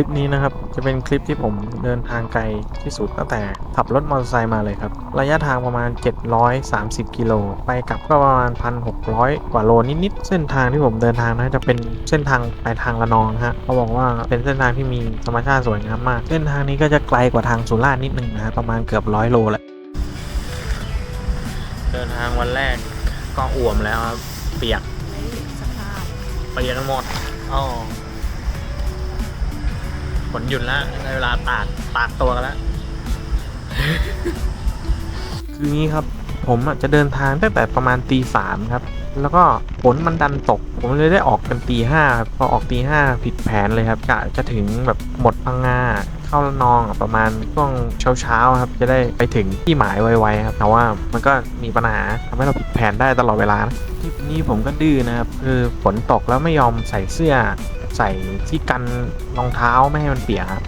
คลิปนี้นะครับจะเป็นคลิปที่ผมเดินทางไกลที่สุดตั้งแต่ขับรถมอเตอร์ไซค์มาเลยครับ ระยะทางประมาณ 730 กิโลไปกลับก็ประมาณ 1,600 กว่าโลนิดๆ เส้นทางที่ผมเดินทางนะจะเป็นเส้นทางไปทางระนองนะฮะเขาบอกว่าเป็นเส้นทางที่มีธรรมชาติสวยงามมาก เส้นทางนี้ก็จะไกลกว่าทางสุราษฎร์นิดนึงนะฮะประมาณเกือบร้อยโลแหละเดินทางวันแรกก็อ่วมแล้วครับเปียกสภาพเปียกกันหมดอ๋อ ฝนหยุดแล้วในเวลาตากตากตัวกันแล้ว คืองี้ครับ ผมอะจะเดินทางตั้งแต่ประมาณตีสามครับ แล้วก็ฝนมันดันตก ผมเลยได้ออกกันตีห้าครับพอออกตีห้าผิดแผนเลยครับกะจะถึงแบบหมดพังงาเข้าละนองอะประมาณช่วงเช้าๆครับ จะได้ไปถึงที่หมายไวๆครับแต่ว่ามันก็มีปัญหาทำให้เราผิดแผนได้ตลอดเวลานะทริปนี้ผมก็ดื้อนะครับคือฝนตกแล้วไม่ยอมใส่เสื้อ ใส่ที่กันรองเท้าไม่ให้มันเปียกครับ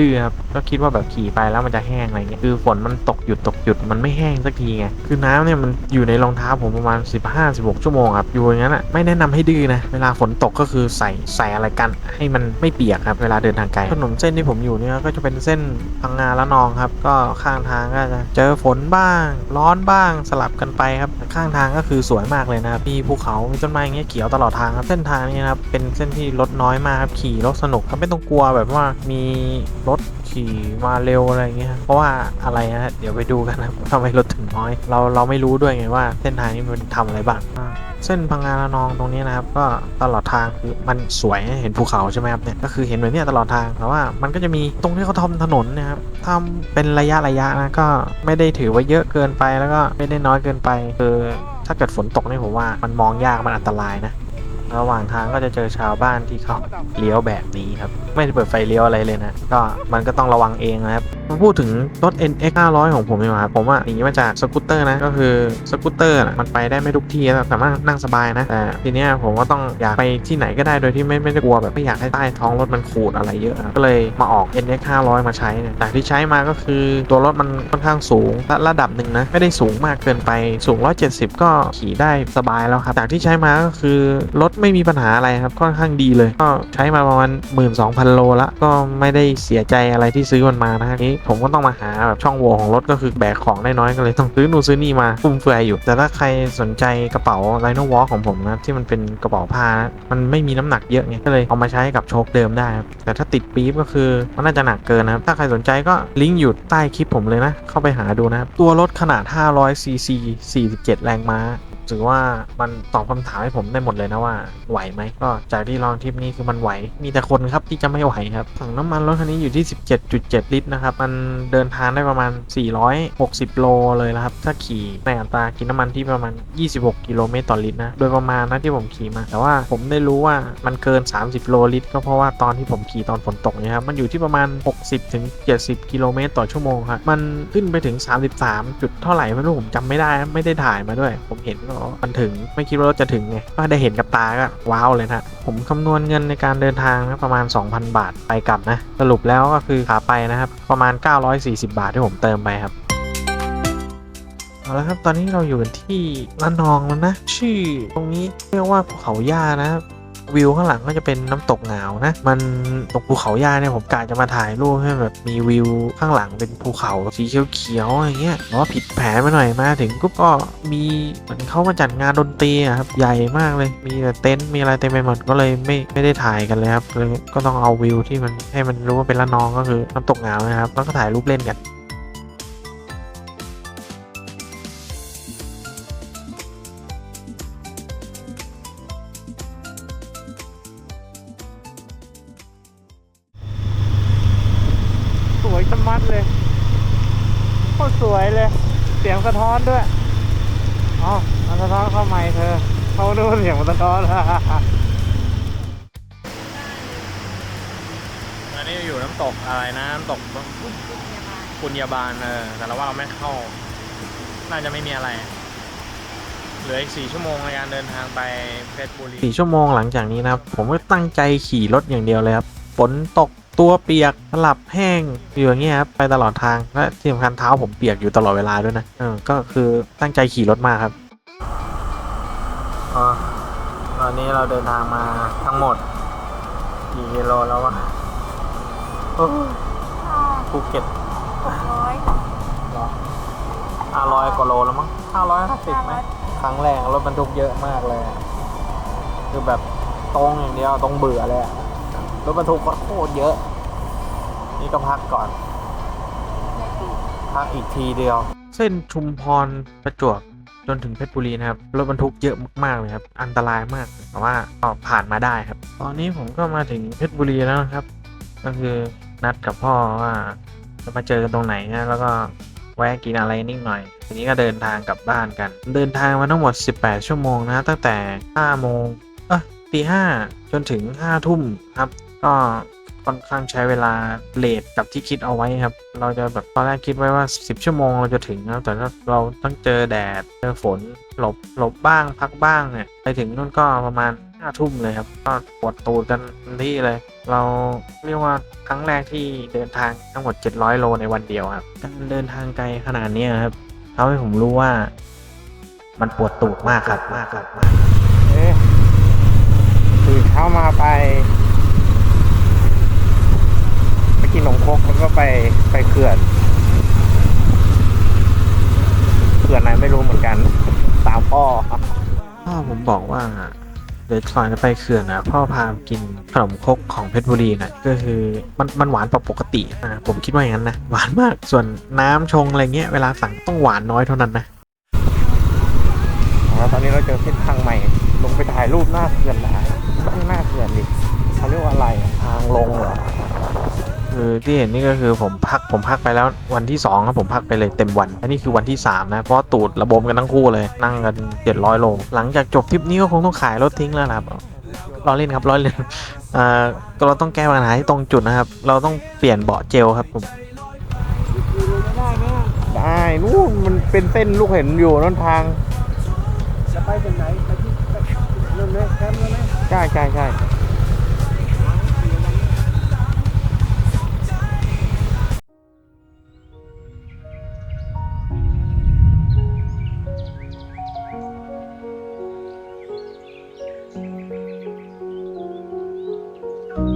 ดื้อครับก็คิดว่าแบบขี่ไปแล้วมันจะแห้งอะไรเงี้ยคือฝนมันตกหยุดตกหยุดมันไม่แห้งสักทีไงคือน้ำเนี่ยมันอยู่ในรองเท้าผมประมาณ 15-16 ชั่วโมงครับอยู่อย่างนั้นอะไม่แนะนำให้ดื้อนะเวลาฝนตกก็คือใส่ใส่อะไรกันให้มันไม่เปียกครับเวลาเดินทางไกลถนนเส้นที่ผมอยู่เนี่ยก็จะเป็นเส้นพังงาละนองครับ ก็ข้างทางก็จะเจอฝนบ้าง ร้อนบ้างสลับกันไปครับข้างทางก็คือสวยมากเลยนะครับมีภูเขามีต้นไม้เงี้ยเขียวตลอดทางครับเส้นทางนี้นะครับเป็นเส้นที่รถน้อยมากครับขี่รถสนุกครับไม่ต้องกลัวแบบว่ามีรถขี่มาเร็วอะไรเงี้ยเพราะว่าอะไรนะฮะเดี๋ยวไปดูกันนะทำไมรถถึงน้อย เราเราไม่รู้ด้วยไงว่าเส้นทางนี้มันทำอะไรบ้างเส้นพังงาละนองตรงนี้นะครับ ก็ตลอดทางคือมันสวยเห็นภูเขาใช่ไหมครับเนี่ยก็คือเห็นแบบนี้ตลอดทางแต่ว่ามันก็จะมีตรงที่เขาทำถนนนะครับทำเป็นระยะระยะนะก็ไม่ได้ถือว่าเยอะเกินไปแล้วก็ไม่ได้น้อยเกินไปคือถ้าเกิดฝนตกนี่ผมว่ามันมองยากมันอันตรายนะ ระหว่างทางก็จะเจอชาวบ้านที่เขาเลี้ยวแบบนี้ครับ ไม่ได้เปิดไฟเลี้ยวอะไรเลยนะ ก็มันก็ต้องระวังเองนะครับมาพูดถึงรถ NX 500 ของผมดีกว่าผมอะหนีมาจากสกูตเตอร์นะ ก็คือสกูตเตอร์มันไปได้ไม่ทุกที่นะสามารถนั่งสบายนะ แต่ทีเนี้ยผมก็ต้องอยากไปที่ไหนก็ได้โดยที่ไม่ไม่ได้กลัวแบบไม่อยากให้ใต้ท้องรถมันขูดอะไรเยอะก็เลยมาออก NX 500 มาใช้นี่ยแต่ที่ใช้มาก็คือตัวรถมันค่อนข้างสูงระระดับหนึ่งนะ ไม่ได้สูงมากเกินไปสูง 170 ก็ขี่ได้สบายแล้วครับจากที่ใช้มาก็คือรถไม่มีปัญหาอะไรครับค่อนข้างดีเลย ก็ใช้มาประมาณ 12,000 โลละก็ไม่ได้เสียใจอะไรที่ซื้อมันมานะฮะนี้ผมก็ต้องมาหาแบบช่องโหว่ของรถก็คือแบกของได้น้อยก็เลยต้องซื้อนู่นซื้อนี่มาฟุ่มเฟือยอยู่ แต่ถ้าใครสนใจกระเป๋า Rhino Walk ของผมนะที่มันเป็นกระเป๋าผ้านะมันไม่มีน้ำหนักเยอะไงก็เลยเอามาใช้กับโชคเดิมได้ครับแต่ถ้าติดปี๊บก็คือมันน่าจะหนักเกินนะครับถ้าใครสนใจก็ลิงก์อยู่ใต้คลิปผมเลยนะเข้าไปหาดูนะครับตัวรถขนาด500 cc 47 แรงม้า ถือว่ามันตอบคำถามให้ผมได้หมดเลยนะว่าไหวไหมก็จากที่ลองทริปนี้คือมันไหว มีแต่คนครับที่จะไม่ไหวครับถังน้ำมันรถคันนี้อยู่ที่ 17.7 ลิตรนะครับมันเดินทางได้ประมาณ 460 โลเลยนะครับถ้าขี่ในอัตรากินน้ำมันที่ประมาณ 26 กิโลเมตรต่อลิตรนะโดยประมาณนะที่ผมขี่มา แต่ว่าผมได้รู้ว่ามันเกิน 30 โลลิตร ก็เพราะว่าตอนที่ผมขี่ตอนฝนตกนี่ยครับมันอยู่ที่ประมาณ 60ถึง70 กิโลเมตรต่อชั่วโมงครับมันขึ้นไปถึง 33 จุดเท่าไหร่ไม่รู้ผมจำไม่ได้ไม่ได้ถ่ายมาด้วย ผมเห็นก็อกว่ามันถึงไม่คิดว่ารถจะถึงไงก็ได้เห็นกับตาก็ว้าวเลยนะผมคำนวณเงินในการเดินทางนะประมาณ 2,000 บาทไปกลับนะ สรุปแล้วก็คือขาไปนะครับ ประมาณ 940 บาทที่ผมเติมไปครับเอาละครับ ตอนนี้เราอยู่กันที่ละนองแล้วนะ ชื่อตรงนี้เรียกว่าภูเขาย่านะครับ วิวข้างหลังก็จะเป็นน้ำตกเหงานะ มันตรงภูเขาย่าเนี่ยผมกะจะมาถ่ายรูปให้แบบมีวิวข้างหลังเป็นภูเขาสีเขียวๆอย่างเงี้ยแต่ว่าผิดแผนไปหน่อยมาถึงก็ก็มีเหมือนเขามาจัดงานดนตรีครับใหญ่มากเลยมีแต่เต็นท์มีอะไรเต็มไปหมดก็เลยไม่ไม่ได้ถ่ายกันเลยครับเลยก็ต้องเอาวิวที่มันให้มันรู้ว่าเป็นละนองก็คือน้ำตกเหงานะครับแล้วก็ถ่ายรูปเล่นกัน สมัดเลยโคตรสวยเลย เสียงสะท้อนด้วยอ๋อมันสะท้อนเข้าไมค์เธอเขาดูเสียงมันสะท้อนอันนี้อยู่น้ำตกอะไรนะน้ำตกปุญญาบาลเออแต่เราว่าเราไม่เข้า น่าจะไม่มีอะไรเหลืออีกสี่ชั่วโมงในการเดินทางไปเพชรบุรีสี่ชั่วโมงหลังจากนี้นะครับ ผมก็ตั้งใจขี่รถอย่างเดียวเลยครับฝนตก ตัวเปียกสลับแห้งอยู่อย่างเงี้ยครับไปตลอดทางและที่สำคัญเท้าผมเปียกอยู่ตลอดเวลาด้วยนะเออก็คือตั้งใจขี่รถมากครับอ๋อตอนนี้เราเดินทางมาทั้งหมดกี่กิโลแล้ววะภูเก็ตหกร้อยห้าร้อยกว่าโลแล้วมั้งห้าร้อยห้าสิบไหมครั้งแรกรถบรรทุกเยอะมากเลยอะคือแบบตรงอย่างเดียวตรงเบื่อเลยอะ รถบรรทุกโคตรเยอะ นี่ก็พักก่อน พักอีกทีเดียว เส้นชุมพรประจวบจนถึงเพชรบุรีนะครับรถบรรทุกเยอะมากๆเลยครับ อันตรายมากแต่ว่าก็ผ่านมาได้ครับ ตอนนี้ผมก็มาถึงเพชรบุรีแล้วนะครับ ก็คือนัดกับพ่อว่าจะมาเจอกันตรงไหนนะแล้วก็แวะกินอะไรนิดหน่อย ทีนี้ก็เดินทางกลับบ้านกัน เดินทางมาทั้งหมด 18 ชั่วโมงนะ ตั้งแต่5โมงเอ้ยตีห้าจนถึง5ทุ่มครับ ก็ค่อนข้างใช้เวลาเลทกับที่คิดเอาไว้ครับ เราจะแบบตอนแรกคิดไว้ว่า 10 ชั่วโมงเราจะถึงนะแต่ถ้าเราต้องเจอแดดเจอฝนหลบหลบบ้างพักบ้างเนี่ยไปถึงนู่นก็ประมาณ5ทุ่มเลยครับ ก็ปวดตูดกันที่เลย เราเรียกว่าครั้งแรกที่เดินทางทั้งหมด 700 โลในวันเดียวครับการเดินทางไกลขนาดนี้ครับทำให้ผมรู้ว่า มันปวดตูดมากครับมากครับมากเอ๊ะตื่นเช้ามาไป กินขนมครกแล้วก็ไปไปเขื่อนเขื่อนไหนไม่รู้เหมือนกันตามพ่อพ่อผมบอกว่าเดี๋ยวก่อนจะไปเขื่อนนะพ่อพาไปกินขนมครกของเพชรบุรีนะก็คือมันมันหวานกว่าปกตินะผมคิดว่าอย่างนั้นนะหวานมากส่วนน้ำชงอะไรเงี้ยเวลาสั่งต้องหวานน้อยเท่านั้นนะแล้วตอนนี้เราเจอเส้นทางใหม่ ลงไปถ่ายรูปหน้าเขื่อนได้ต้องหน้าเขื่อน ที่เห็นนี่ก็คือผมพักผมพักไปแล้ววันที่สองครับผมพักไปเลยเต็มวันอันนี้คือวันที่สามนะ เพราะตูดระบมกันทั้งคู่เลยนั่งกันเจ็ดร้อยโล หลังจากจบทริปนี้ก็คงต้องขายรถทิ้งแล้วล่ะครับล้อเล่นครับล้อเล่นอ่าก็เราต้องแก้ปัญหาที่ตรงจุดนะครับ เราต้องเปลี่ยนเบาะเจลครับผมได้นู่นมันเป็นเส้นลูกเห็นอยู่นั่นทางจะไปตรงไหนไปที่นั่นไหมแคมป์นั่นไหมใช่ใช่ใช่ เ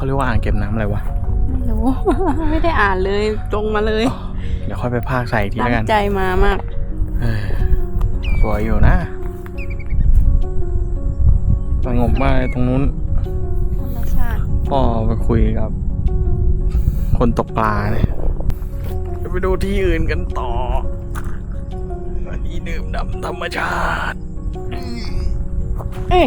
ขาเรียกว่าอ่างเก็บน้ำอะไรวะ ไม่รู้ ไม่ได้อ่านเลยตรงมาเลยเดี๋ยวค่อยไปพากใส่อีกทีแล้วกันตั้งใจมามาก เออสวยอยู่นะสงบมากเลยตรงนู้นธรรมชาติ พ่อไปคุยกับ คนตกปลาเนี่ยจะไปดูที่อื่นกันต่อที่ดื่มด่ำธรรมชาติ เอ้ย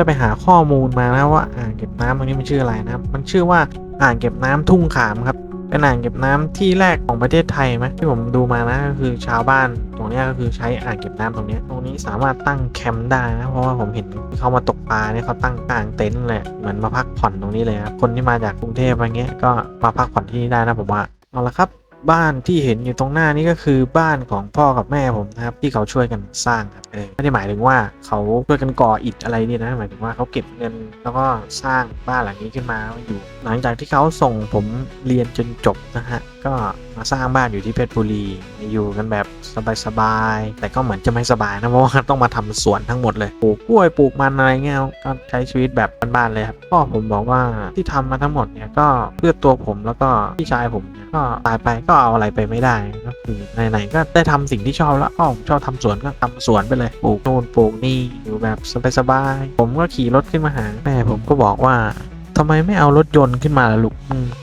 ได้ไปหาข้อมูลมานะว่าอ่างเก็บน้ำตรงนี้มันชื่ออะไรนะครับ มันชื่อว่าอ่างเก็บน้ำทุ่งขามครับเป็นอ่างเก็บน้ำที่แรกของประเทศไทยไหมที่ผมดูมานะก็คือชาวบ้านตรงนี้ก็คือใช้อ่างเก็บน้ำตรงนี้ ตรงนี้สามารถตั้งแคมป์ได้นะเพราะว่าผมเห็นเขามาตกปลาเนี่ยเขาตั้งกลางเต็นท์เลยเหมือนมาพักผ่อนตรงนี้เลยครับคนที่มาจากกรุงเทพอะไรเงี้ยก็มาพักผ่อนที่นี่ได้นะผมว่าเอาละครับ บ้านที่เห็นอยู่ตรงหน้านี้ก็คือบ้านของพ่อกับแม่ผมนะครับที่เขาช่วยกันสร้างครับเออไม่ได้หมายถึงว่าเขาช่วยกันก่ออิฐอะไรนี่นะหมายถึงว่าเขาเก็บเงินแล้วก็สร้างบ้านหลังนี้ขึ้นมามาอยู่ หลังจากที่เขาส่งผมเรียนจนจบนะฮะก็มาสร้างบ้านอยู่ที่เพชรบุรีอยู่กันแบบสบายๆแต่ก็เหมือนจะไม่สบายนะเพราะว่าต้องมาทำสวนทั้งหมดเลยปลูกกล้วยปลูกมันอะไรเงี้ยก็ใช้ชีวิตแบบบ้านๆเลยครับพ่อผมบอกว่าที่ทำมาทั้งหมดเนี่ยก็เพื่อตัวผมแล้วก็พี่ชายผมเนี่ยก็ตายไปก็เอาอะไรไปไม่ได้ก็คือไหนๆก็ได้ทำสิ่งที่ชอบแล้วพ่อผมชอบทำสวนก็ทำสวนไปเลยปลูกโน่นปลูกนี่อยู่แบบสบายๆผมก็ขี่รถขึ้นมาหาแม่ผมก็บอกว่า ทำไมไม่เอารถยนต์ขึ้นมาล่ะลูก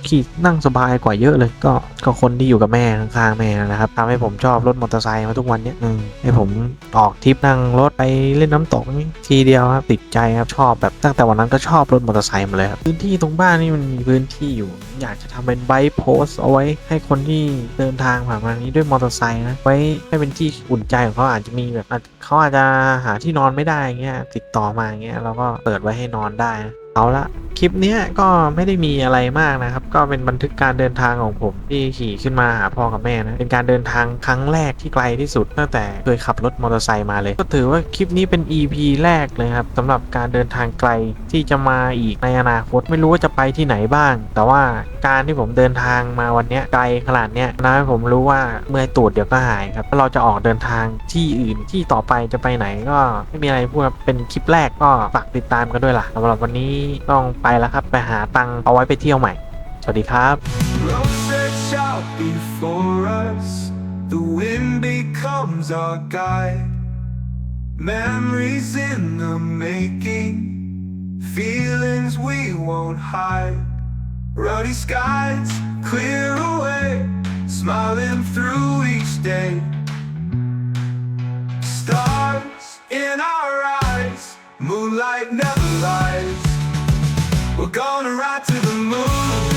ขี่นั่งสบายกว่าเยอะเลย ก็ก็คนที่อยู่กับแม่ข้างๆแม่นะครับทำให้ผมชอบรถมอเตอร์ไซค์มาทุกวันเนี้ยให้ผมออกทริปนั่งรถไปเล่นน้ำตกทีเดียวครับติดใจครับชอบแบบตั้งแต่วันนั้นก็ชอบรถมอเตอร์ไซค์มาเลยครับพื้นที่ตรงบ้านนี่มันมีพื้นที่อยู่ อยากจะทำเป็นไบค์โพสเอาไว้ ให้คนที่เดินทางผ่านมานี้ด้วยมอเตอร์ไซค์นะไว้ให้เป็นที่อุ่นใจของเขาอาจจะมีแบบเขาอาจจะหาที่นอนไม่ได้เงี้ยติดต่อมาเงี้ยเราก็เปิดไว้ให้นอนได้นะเอาละ คลิปเนี้ยก็ไม่ได้มีอะไรมากนะครับ ก็เป็นบันทึกการเดินทางของผมที่ขี่ขึ้นมาหาพ่อกับแม่นะ เป็นการเดินทางครั้งแรกที่ไกลที่สุดตั้งแต่เคยขับรถมอเตอร์ไซค์มาเลย ก็ถือว่าคลิปนี้เป็น EP แรกเลยครับสำหรับการเดินทางไกลที่จะมาอีกในอนาคตไม่รู้ว่าจะไปที่ไหนบ้าง แต่ว่าการที่ผมเดินทางมาวันนี้ไกลขนาดเนี้ยนะผมรู้ว่าเมื่อยตูดเดี๋ยวก็หายครับเราจะออกเดินทางที่อื่นที่ต่อไปจะไปไหนก็ไม่มีอะไรพูดเป็นคลิปแรกก็ฝากติดตามกันด้วยล่ะสำหรับวันนี้ต้องไปไปแล้วครับ ไปหาตังเอาไว้ไปเที่ยวใหม่ สวัสดีครับ The wind becomes our guide. Memories in the making. Feelings we won't hide. Ruddy skies clear away. Smiling through each day. Stars in our eyes. Moonlight never lies. We're gonna ride to the moon.